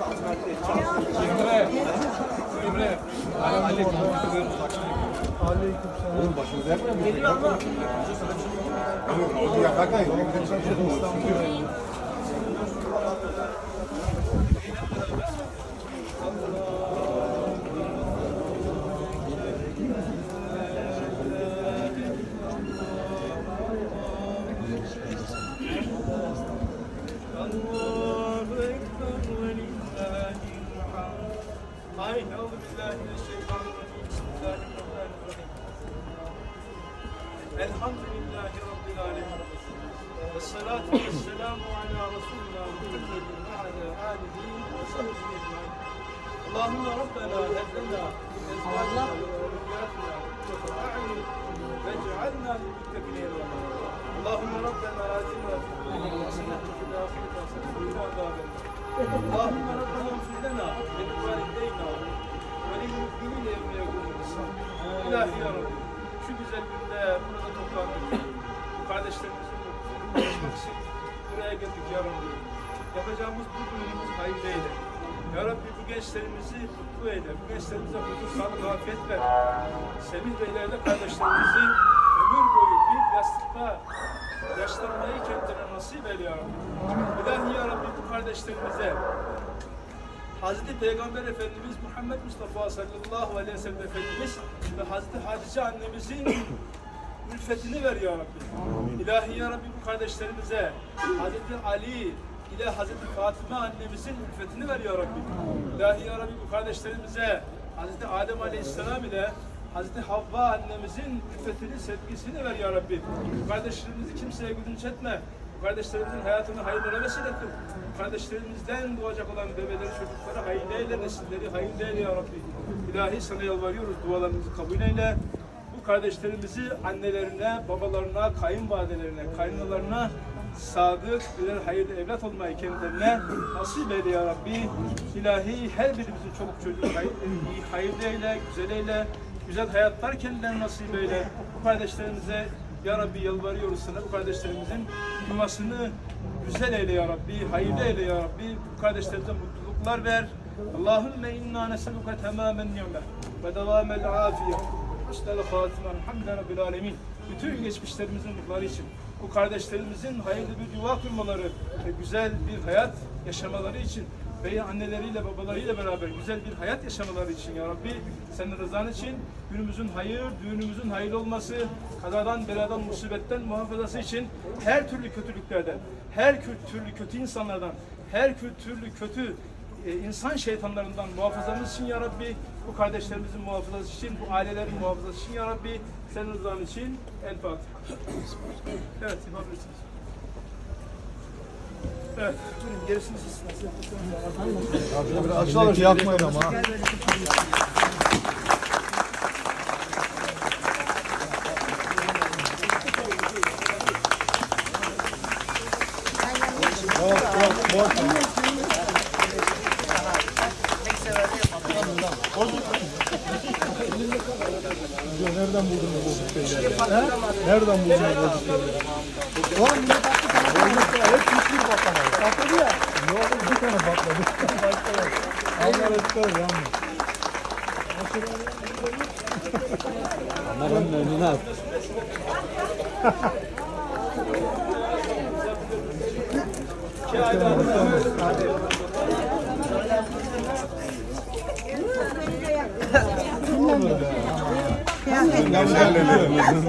Emre. Emre. Aleyküm selam. Oğlum başımız yapmıyor mu? Geliyor ama. Yok, o yakarken yok. İstanbul'da. Elhamdülillahi Rabbil alemin. Ve salatu ve selamu ala Resulina Muhammedin ve ala alihi ve sahbihi ecmain. Allahümme Rabbena heddena ezvacina ve zürriyatina kurrete a'yun ve cealna lil muttakine Allahümme Rabbena atina fi dunya hasenete ve fil ahireti hasenete ve qina azabennar. Allahümme Rabbena fir lana ve li valideyna İlahi şu güzel günde burada toplandık. Bu kardeşlerimizin paylaşmak için buraya geldik ya Rabbi. Yapacağımız bu günümüz hayırlı eyle. Ya bu gençlerimizi mutlu eyle. Bu gençlerimize huzur, sağlık, afiyet ver. Semih Beylerle kardeşlerimizi ömür boyu bir yastıkta yaşlanmayı kendine nasip eyle ya. İlahi ya Rabbi bu kardeşlerimize Hazreti Peygamber Efendimiz Muhammed Mustafa sallallahu aleyhi ve sellem Efendimiz ve Hazreti Hatice annemizin ülfetini ver ya Rabbi. İlahi ya Rabbi bu kardeşlerimize Hazreti Ali ile Hazreti Fatıma annemizin ülfetini ver ya Rabbi. İlahi ya Rabbi bu kardeşlerimize Hazreti Adem Aleyhisselam ile Hazreti Havva annemizin ülfetini, sevgisini ver ya Rabbi. Kardeşlerimizi kimseye güdünç etme. Kardeşlerimizin hayatını hayırlara vesile kıl. Kardeşlerimizden doğacak olan bebeleri, çocukları hayırlı eyle, nesilleri hayırlı eyle ya Rabbi. İlahi sana yalvarıyoruz, dualarımızı kabul eyle. Bu kardeşlerimizi annelerine, babalarına, kayınvalidelerine, kayınlalarına sadık, birer hayırlı evlat olmayı kendilerine nasip eyle ya Rabbi. İlahi her birimizin çoluk çocuğu hayır, hayırlı eyle, güzel eyle, güzel hayatlar kendilerine nasip eyle. Bu kardeşlerimize ya Rabbi yalvarıyoruz sana bu kardeşlerimizin yuvasını güzel eyle ya Rabbi, hayırlı eyle ya Rabbi. Bu kardeşlerimize mutluluklar ver. Allahümme inna neseluke tamamen ni'me ve devamel afiye. Hüsnel hatime. Elhamdülillahi Rabbil alemin. Bütün geçmişlerimizin ruhları için, bu kardeşlerimizin hayırlı bir yuva kurmaları ve güzel bir hayat yaşamaları için ve anneleriyle babalarıyla beraber güzel bir hayat yaşamaları için ya Rabbi senin rızan için günümüzün hayır, düğünümüzün hayırlı olması, kazadan, beladan, musibetten muhafazası için her türlü kötülüklerden, her türlü kötü insanlardan, her türlü kötü e, insan şeytanlarından muhafazamız için ya Rabbi, bu kardeşlerimizin muhafazası için, bu ailelerin muhafazası için ya Rabbi, senin rızan için El Fatiha. Evet, yapabilirsiniz. Buyurun gerisini siz nasıl? Açalım yapmayın ama. Nereden buldun bu? Nereden buldun bu Hep hiçbir patlamadı. Patladı ya. Ne oldu? Bir tane patladı. Allah çıkar yanmıyor. Onların önüne at. Yanmıyor.